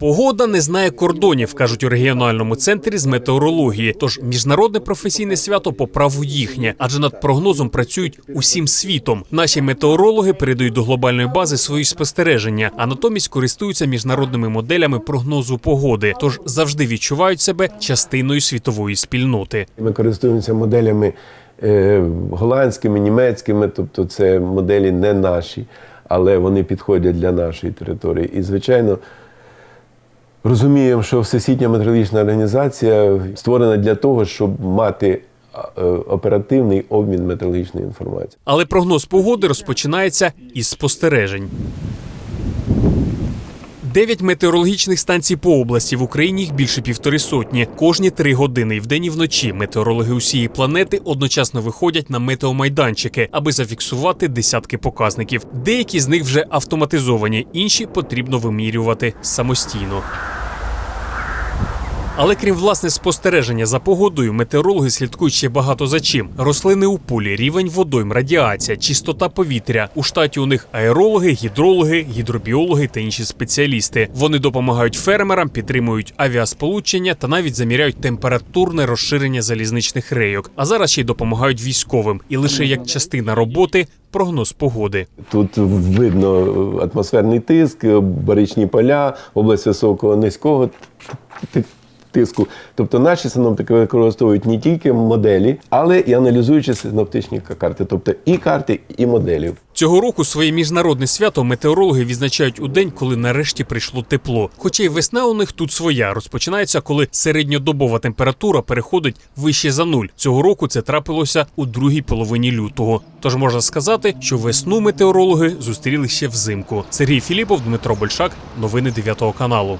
Погода не знає кордонів, кажуть у регіональному центрі з метеорології. Тож міжнародне професійне свято по праву їхнє, адже над прогнозом працюють усім світом. Наші метеорологи передають до глобальної бази свої спостереження, а натомість користуються міжнародними моделями прогнозу погоди. Тож завжди відчувають себе частиною світової спільноти. Ми користуємося моделями е, голландськими, німецькими, тобто це моделі не наші, але вони підходять для нашої території. І, звичайно, розуміємо, що Всесвітня метеорологічна організація створена для того, щоб мати е, оперативний обмін метеорологічною інформацією. Але прогноз погоди розпочинається із спостережень. Дев'ять метеорологічних станцій по області в Україні їх більше півтори сотні. Кожні три години і вдень і вночі метеорологи усієї планети одночасно виходять на метеомайданчики, аби зафіксувати десятки показників. Деякі з них вже автоматизовані, інші потрібно вимірювати самостійно. Але крім власне спостереження за погодою, метеорологи слідкують ще багато за чим: рослини у полі, рівень водойм, радіація, чистота повітря. У штаті у них аерологи, гідрологи, гідробіологи та інші спеціалісти. Вони допомагають фермерам, підтримують авіасполучення та навіть заміряють температурне розширення залізничних рейок. А зараз ще й допомагають військовим. І лише як частина роботи прогноз погоди. Тут видно атмосферний тиск, баричні поля, область високого низького тиску. Тобто наші синоптики використовують не тільки моделі, але і аналізуючи синоптичні карти, тобто і карти, і моделі. Цього року своє міжнародне свято метеорологи відзначають у день, коли нарешті прийшло тепло. Хоча й весна у них тут своя розпочинається, коли середньодобова температура переходить вище за нуль. Цього року це трапилося у другій половині лютого. Тож можна сказати, що весну метеорологи зустріли ще взимку. Сергій Філіпов, Дмитро Большак, новини 9 каналу.